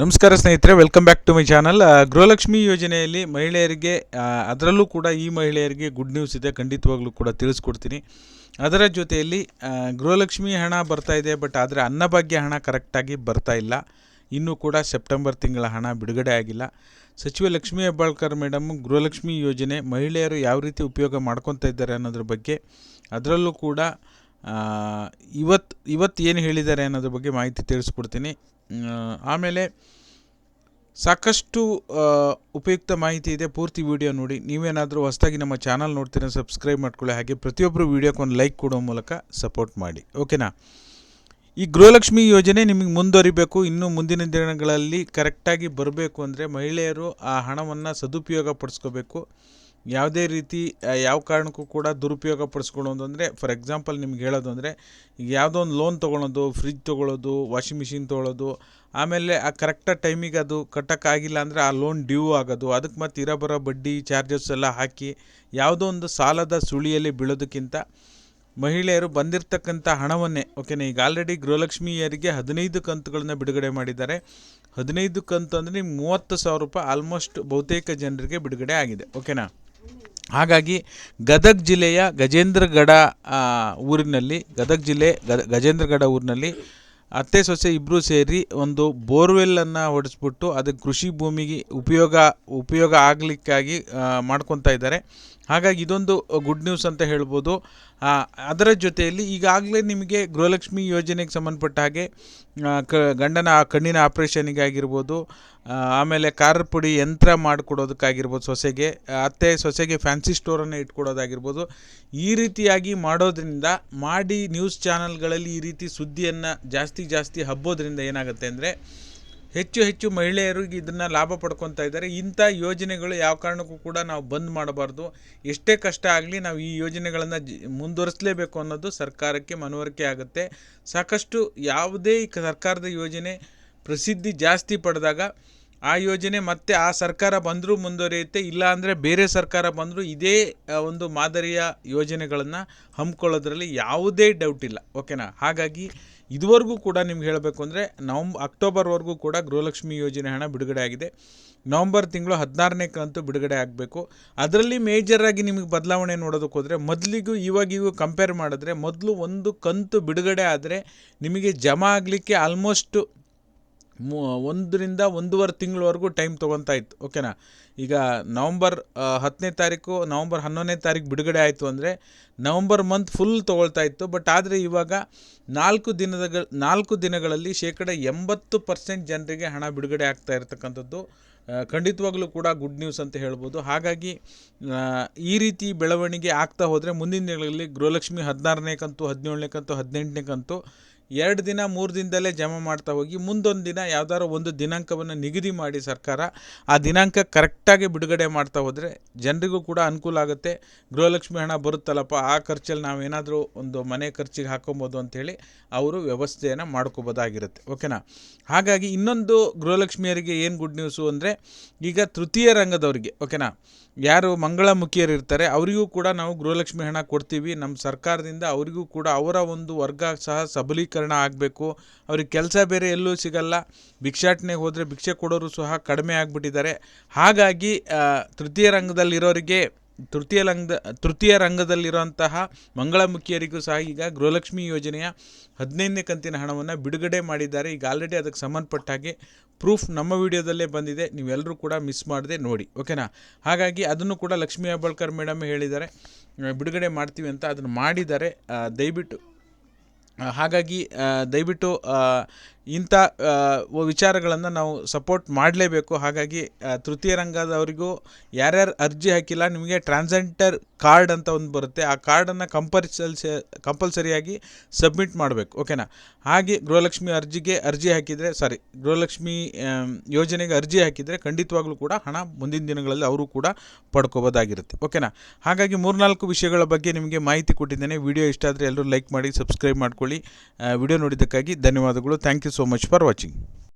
ನಮಸ್ಕಾರ ಸ್ನೇಹಿತರೆ welcome back to my channel Gruhalakshmi ಯೋಜನೆಯಲ್ಲಿ ಮಹಿಳೆಯರಿಗೆ ಅದರಲ್ಲೂ ಕೂಡ ಈ ಮಹಿಳೆಯರಿಗೆ ಗುಡ್ ನ್ಯೂಸ್ ಇದೆ, ಖಂಡಿತವಾಗ್ಲೂ ಕೂಡ ತಿಳಿಸ್ಕೊಡ್ತೀನಿ. ಅದರ ಜೊತೆಯಲ್ಲಿ ಗೃಹಲಕ್ಷ್ಮಿ ಹಣ ಬರ್ತಾ ಇದೆ ಬಟ್ ಆದರೆ ಅನ್ನಭಾಗ್ಯ ಹಣ ಕರೆಕ್ಟಾಗಿ ಬರ್ತಾ ಇಲ್ಲ. ಇನ್ನೂ ಕೂಡ ಸೆಪ್ಟೆಂಬರ್ ತಿಂಗಳ ಹಣ ಬಿಡುಗಡೆ ಆಗಿಲ್ಲ. ಸಚಿವ ಲಕ್ಷ್ಮೀ ಹೆಬ್ಬಾಳ್ಕರ್ ಮೇಡಮ್ ಗೃಹಲಕ್ಷ್ಮಿ ಯೋಜನೆ ಮಹಿಳೆಯರು ಯಾವ ರೀತಿ ಉಪಯೋಗ ಮಾಡ್ಕೊತಾ ಇದ್ದಾರೆ ಅನ್ನೋದ್ರ ಬಗ್ಗೆ, ಅದರಲ್ಲೂ ಕೂಡ ಇವತ್ತು ಇವತ್ತು ಏನು ಹೇಳಿದ್ದಾರೆ ಅನ್ನೋದ್ರ ಬಗ್ಗೆ ಮಾಹಿತಿ ತಿಳಿಸ್ಕೊಡ್ತೀನಿ. ಆಮೇಲೆ ಸಾಕಷ್ಟು ಉಪಯುಕ್ತ ಮಾಹಿತಿ ಇದೆ. ಪೂರ್ತಿ ವಿಡಿಯೋ ನೋಡಿ. ನೀವೇನಾದರೂ ಹೊಸದಾಗಿ ನಮ್ಮ ಚಾನಲ್ ನೋಡ್ತೀರ, ಸಬ್ಸ್ಕ್ರೈಬ್ ಮಾಡ್ಕೊಳ್ಳಿ. ಹಾಗೆ ಪ್ರತಿಯೊಬ್ಬರು ವಿಡಿಯೋಕ್ಕೆ ಒಂದು ಲೈಕ್ ಕೊಡೋ ಮೂಲಕ ಸಪೋರ್ಟ್ ಮಾಡಿ. ಓಕೆನಾ? ಈ ಗೃಹಲಕ್ಷ್ಮಿ ಯೋಜನೆ ನಿಮಗೆ ಮುಂದುವರಿಬೇಕು. ಇನ್ನೂ ಮುಂದಿನ ದಿನಗಳಲ್ಲಿ ಕರೆಕ್ಟಾಗಿ ಬರಬೇಕು ಅಂದರೆ ಮಹಿಳೆಯರು ಆ ಹಣವನ್ನು ಸದುಪಯೋಗ ಪಡಿಸ್ಕೋಬೇಕು. ಯಾವುದೇ ರೀತಿ ಯಾವ ಕಾರಣಕ್ಕೂ ಕೂಡ ದುರುಪಯೋಗ ಪಡಿಸ್ಕೊಳ್ಳೋದು ಅಂದರೆ ಫಾರ್ ಎಕ್ಸಾಂಪಲ್ ನಿಮ್ಗೆ ಹೇಳೋದು ಅಂದರೆ, ಈಗ ಯಾವುದೋ ಒಂದು ಲೋನ್ ತೊಗೊಳೋದು ಫ್ರಿಜ್ ತೊಗೊಳೋದು ವಾಷಿಂಗ್ ಮಿಷಿನ್ ತೊಗೊಳೋದು, ಆಮೇಲೆ ಆ ಕರೆಕ್ಟಾಗಿ ಟೈಮಿಗೆ ಅದು ಕಟ್ಟೋಕ್ಕಾಗಿಲ್ಲ ಅಂದರೆ ಆ ಲೋನ್ ಡ್ಯೂ ಆಗೋದು, ಅದಕ್ಕೆ ಮತ್ತೆ ಇರೋ ಬರೋ ಬಡ್ಡಿ ಚಾರ್ಜಸ್ ಎಲ್ಲ ಹಾಕಿ, ಯಾವುದೋ ಒಂದು ಸಾಲದ ಸುಳಿಯಲ್ಲಿ ಬೀಳೋದಕ್ಕಿಂತ ಮಹಿಳೆಯರು ಬಂದಿರತಕ್ಕಂಥ ಹಣವನ್ನೇ ಓಕೆನಾ ಈಗ ಆಲ್ರೆಡಿ ಗೃಹಲಕ್ಷ್ಮಿಯರಿಗೆ ಹದಿನೈದು ಕಂತುಗಳನ್ನ ಬಿಡುಗಡೆ ಮಾಡಿದ್ದಾರೆ, ಹದಿನೈದು ಕಂತು ಅಂದರೆ ನಿಮ್ಗೆ ಮೂವತ್ತು ಸಾವಿರ ರೂಪಾಯಿ ಆಲ್ಮೋಸ್ಟ್ ಬಹುತೇಕ ಜನರಿಗೆ ಬಿಡುಗಡೆ ಆಗಿದೆ ಓಕೆನಾ ಹಾಗಾಗಿ ಗದಗ ಜಿಲ್ಲೆಯ ಗಜೇಂದ್ರಗಡ ಊರಿನಲ್ಲಿ, ಗದಗ ಜಿಲ್ಲೆ ಗದ ಗಜೇಂದ್ರಗಡ ಊರಿನಲ್ಲಿ ಅತ್ತೆ ಸೊಸೆ ಇಬ್ಬರೂ ಸೇರಿ ಒಂದು ಬೋರ್ವೆಲ್ಲನ್ನು ಹೊಡೆಸ್ಬಿಟ್ಟು ಅದಕ್ಕೆ ಕೃಷಿ ಭೂಮಿಗೆ ಉಪಯೋಗ ಉಪಯೋಗ ಆಗಲಿಕ್ಕಾಗಿ ಮಾಡ್ಕೊತಾ ಇದ್ದಾರೆ. ಹಾಗಾಗಿ ಇದೊಂದು ಗುಡ್ ನ್ಯೂಸ್ ಅಂತ ಹೇಳ್ಬೋದು. ಅದರ ಜೊತೆಯಲ್ಲಿ ಈಗಾಗಲೇ ನಿಮಗೆ ಗೃಹಲಕ್ಷ್ಮಿ ಯೋಜನೆಗೆ ಸಂಬಂಧಪಟ್ಟ ಹಾಗೆ ಕ, ಗಂಡನ ಕಣ್ಣಿನ ಆಪ್ರೇಷನಿಗೆ ಆಗಿರ್ಬೋದು ಆಮೇಲೆ ಖಾರದ ಪುಡಿ ಯಂತ್ರ ಮಾಡಿಕೊಡೋದಕ್ಕಾಗಿರ್ಬೋದು ಸೊಸೆಗೆ, ಅತ್ತೆ ಸೊಸೆಗೆ ಫ್ಯಾನ್ಸಿ ಸ್ಟೋರನ್ನು ಇಟ್ಕೊಡೋದಾಗಿರ್ಬೋದು. ಈ ರೀತಿಯಾಗಿ ಮಾಡೋದ್ರಿಂದ, ಮಾಡಿ ನ್ಯೂಸ್ ಚಾನಲ್ಗಳಲ್ಲಿ ಈ ರೀತಿ ಸುದ್ದಿಯನ್ನು ಜಾಸ್ತಿ ಜಾಸ್ತಿ ಹಬ್ಬೋದ್ರಿಂದ ಏನಾಗುತ್ತೆ ಅಂದರೆ ಹೆಚ್ಚು ಹೆಚ್ಚು ಮಹಿಳೆಯರು ಇದನ್ನು ಲಾಭ ಪಡ್ಕೊತಾ ಇದ್ದಾರೆ. ಇಂಥ ಯೋಜನೆಗಳು ಯಾವ ಕಾರಣಕ್ಕೂ ಕೂಡ ನಾವು ಬಂದ್ ಮಾಡಬಾರ್ದು. ಎಷ್ಟೇ ಕಷ್ಟ ಆಗಲಿ ನಾವು ಈ ಯೋಜನೆಗಳನ್ನು ಜ ಮುಂದುವರಿಸಲೇಬೇಕು ಅನ್ನೋದು ಸರ್ಕಾರಕ್ಕೆ ಮನವರಿಕೆ ಆಗುತ್ತೆ. ಸಾಕಷ್ಟು ಯಾವುದೇ ಸರ್ಕಾರದ ಯೋಜನೆ ಪ್ರಸಿದ್ಧಿ ಜಾಸ್ತಿ ಪಡೆದಾಗ ಆ ಯೋಜನೆ ಮತ್ತೆ ಆ ಸರ್ಕಾರ ಬಂದರೂ ಮುಂದುವರಿಯುತ್ತೆ ಇಲ್ಲ ಅಂದರೆ ಬೇರೆ ಸರ್ಕಾರ ಬಂದರೂ ಇದೇ ಒಂದು ಮಾದರಿಯ ಯೋಜನೆಗಳನ್ನು ಹಮ್ಮಿಕೊಳ್ಳೋದ್ರಲ್ಲಿ ಯಾವುದೇ ಡೌಟ್ ಇಲ್ಲ ಓಕೆನಾ ಹಾಗಾಗಿ ಇದುವರೆಗೂ ಕೂಡ ನಿಮ್ಗೆ ಹೇಳಬೇಕು ಅಂದರೆ ನವಂಬ್, ಅಕ್ಟೋಬರ್ವರೆಗೂ ಕೂಡ ಗೃಹಲಕ್ಷ್ಮಿ ಯೋಜನೆ ಹಣ ಬಿಡುಗಡೆ ಆಗಿದೆ. ನವಂಬರ್ ತಿಂಗಳು ಹದಿನಾರನೇ ಕಂತು ಬಿಡುಗಡೆ ಆಗಬೇಕು. ಅದರಲ್ಲಿ ಮೇಜರಾಗಿ ನಿಮಗೆ ಬದಲಾವಣೆ ನೋಡೋದಕ್ಕೆ ಹೋದರೆ ಮೊದಲಿಗೂ ಇವಾಗಿಗೂ ಕಂಪೇರ್ ಮಾಡಿದ್ರೆ ಮೊದಲು ಒಂದು ಕಂತು ಬಿಡುಗಡೆ ಆದರೆ ನಿಮಗೆ ಜಮಾ ಆಗಲಿಕ್ಕೆ ಆಲ್ಮೋಸ್ಟ್ ಮೂ ಒಂದರಿಂದ ಒಂದೂವರೆ ತಿಂಗಳವರೆಗೂ ಟೈಮ್ ತೊಗೊತಾ ಇತ್ತು, ಓಕೆನಾ? ಈಗ ನವಂಬರ್ ಹತ್ತನೇ ತಾರೀಕು, ನವಂಬರ್ ಹನ್ನೊಂದನೇ ತಾರೀಕು ಬಿಡುಗಡೆ ಆಯಿತು ಅಂದರೆ ನವಂಬರ್ ಮಂತ್ ಫುಲ್ ತೊಗೊಳ್ತಾ ಇತ್ತು ಬಟ್ ಆದರೆ ಇವಾಗ ನಾಲ್ಕು ದಿನದ ನಾಲ್ಕು ದಿನಗಳಲ್ಲಿ ಶೇಕಡ ಎಂಬತ್ತು ಪರ್ಸೆಂಟ್ ಜನರಿಗೆ ಹಣ ಬಿಡುಗಡೆ ಆಗ್ತಾ ಇರತಕ್ಕಂಥದ್ದು ಖಂಡಿತವಾಗ್ಲೂ ಕೂಡ ಗುಡ್ ನ್ಯೂಸ್ ಅಂತ ಹೇಳ್ಬೋದು. ಹಾಗಾಗಿ ಈ ರೀತಿ ಬೆಳವಣಿಗೆ ಆಗ್ತಾ ಹೋದರೆ ಮುಂದಿನ ದಿನಗಳಲ್ಲಿ ಗೃಹಲಕ್ಷ್ಮಿ ಹದಿನಾರನೇ ಕಂತು, ಹದಿನೇಳನೇ ಕಂತು, ಹದಿನೆಂಟನೇ ಕಂತು ಎರಡು ದಿನ, ಮೂರು ದಿನದಲ್ಲೇ ಜಮಾ ಮಾಡ್ತಾ ಹೋಗಿ, ಮುಂದೊಂದು ದಿನ ಯಾವ್ದಾದ್ರು ಒಂದು ದಿನಾಂಕವನ್ನು ನಿಗದಿ ಮಾಡಿ ಸರ್ಕಾರ ಆ ದಿನಾಂಕ ಕರೆಕ್ಟಾಗಿ ಬಿಡುಗಡೆ ಮಾಡ್ತಾ ಹೋದರೆ ಜನರಿಗೂ ಕೂಡ ಅನುಕೂಲ ಆಗುತ್ತೆ. ಗೃಹಲಕ್ಷ್ಮಿ ಹಣ ಬರುತ್ತಲ್ಲಪ್ಪ, ಆ ಖರ್ಚಲ್ಲಿ ನಾವೇನಾದರೂ ಒಂದು ಮನೆ ಖರ್ಚಿಗೆ ಹಾಕೊಬೋದು ಅಂಥೇಳಿ ಅವರು ವ್ಯವಸ್ಥೆಯನ್ನು ಮಾಡ್ಕೋಬೋದಾಗಿರುತ್ತೆ. ಓಕೆನಾ? ಹಾಗಾಗಿ ಇನ್ನೊಂದು ಗೃಹಲಕ್ಷ್ಮಿಯರಿಗೆ ಏನು ಗುಡ್ ನ್ಯೂಸು ಅಂದರೆ ಈಗ ತೃತೀಯ ರಂಗದವರಿಗೆ, ಓಕೆನಾ? ಯಾರು ಮಂಗಳಮುಖಿಯರು ಇರ್ತಾರೆ, ಅವರಿಗೂ ಕೂಡ ನಾವು ಗೃಹಲಕ್ಷ್ಮಿ ಹಣ ಕೊಡ್ತೀವಿ. ನಮ್ಮ ಸರ್ಕಾರದಿಂದ ಅವರಿಗೂ ಕೂಡ ಅವರ ಒಂದು ವರ್ಗ ಸಹ ಸಬಲೀಕರಣ ಆಗಬೇಕು. ಅವ್ರಿಗೆ ಕೆಲಸ ಬೇರೆ ಎಲ್ಲೂ ಸಿಗಲ್ಲ. ಭಿಕ್ಷಾಟನೆಗೆ ಹೋದರೆ ಭಿಕ್ಷೆ ಕೊಡೋರು ಸಹ ಕಡಿಮೆ ಆಗಿಬಿಟ್ಟಿದ್ದಾರೆ. ಹಾಗಾಗಿ ತೃತೀಯ ರಂಗದಲ್ಲಿರೋರಿಗೆ, ತೃತೀಯ ರಂಗದ ತೃತೀಯ ರಂಗದಲ್ಲಿರುವಂತಹ ಮಂಗಳಮುಖಿಯರಿಗೂ ಸಹ ಈಗ ಗೃಹಲಕ್ಷ್ಮಿ ಯೋಜನೆಯ ಹದಿನೈದನೇ ಕಂತಿನ ಹಣವನ್ನು ಬಿಡುಗಡೆ ಮಾಡಿದ್ದಾರೆ. ಈಗ ಆಲ್ರೆಡಿ ಅದಕ್ಕೆ ಸಂಬಂಧಪಟ್ಟ ಹಾಗೆ ಪ್ರೂಫ್ ನಮ್ಮ ವಿಡಿಯೋದಲ್ಲೇ ಬಂದಿದೆ. ನೀವೆಲ್ಲರೂ ಕೂಡ ಮಿಸ್ ಮಾಡದೆ ನೋಡಿ. ಓಕೆನಾ ಹಾಗಾಗಿ ಅದನ್ನು ಕೂಡ ಲಕ್ಷ್ಮೀ ಹೆಬ್ಬಾಳ್ಕರ್ ಮೇಡಮ್ ಹೇಳಿದ್ದಾರೆ. ಬಿಡುಗಡೆ ಮಾಡ್ತೀವಿ ಅಂತ ಅದನ್ನು ಮಾಡಿದ್ದಾರೆ. ದಯವಿಟ್ಟು ಹಾಗಾಗಿ ದಯವಿಟ್ಟು ಇಂಥ ವಿಚಾರಗಳನ್ನು ನಾವು ಸಪೋರ್ಟ್ ಮಾಡಲೇಬೇಕು. ಹಾಗಾಗಿ ತೃತೀಯ ರಂಗದವರಿಗೂ ಯಾರ್ಯಾರು ಅರ್ಜಿ ಹಾಕಿಲ್ಲ, ನಿಮಗೆ ಟ್ರಾನ್ಸೆಂಟರ್ ಕಾರ್ಡ್ ಅಂತ ಒಂದು ಬರುತ್ತೆ. ಆ ಕಾರ್ಡನ್ನು ಕಂಪಲ್ಸಲ್ಸ ಕಂಪಲ್ಸರಿಯಾಗಿ ಸಬ್ಮಿಟ್ ಮಾಡಬೇಕು. ಓಕೆನಾ ಹಾಗೆ ಗೃಹಲಕ್ಷ್ಮಿ ಅರ್ಜಿಗೆ ಅರ್ಜಿ ಹಾಕಿದರೆ ಸಾರಿ ಗೃಹಲಕ್ಷ್ಮಿ ಯೋಜನೆಗೆ ಅರ್ಜಿ ಹಾಕಿದರೆ ಖಂಡಿತವಾಗ್ಲೂ ಕೂಡ ಹಣ ಮುಂದಿನ ದಿನಗಳಲ್ಲಿ ಅವರು ಕೂಡ ಪಡ್ಕೋಬೋದಾಗಿರುತ್ತೆ. ಓಕೆನಾ ಹಾಗಾಗಿ ಮೂರ್ನಾಲ್ಕು ವಿಷಯಗಳ ಬಗ್ಗೆ ನಿಮಗೆ ಮಾಹಿತಿ ಕೊಟ್ಟಿದ್ದೇನೆ. ವಿಡಿಯೋ ಇಷ್ಟ ಆದರೆ ಎಲ್ಲರೂ ಲೈಕ್ ಮಾಡಿ, ಸಬ್ಸ್ಕ್ರೈಬ್ ಮಾಡ್ಕೊಳ್ಳಿ. ವಿಡಿಯೋ ನೋಡಿದ್ದಕ್ಕಾಗಿ ಧನ್ಯವಾದಗಳು. Thank you so much for watching.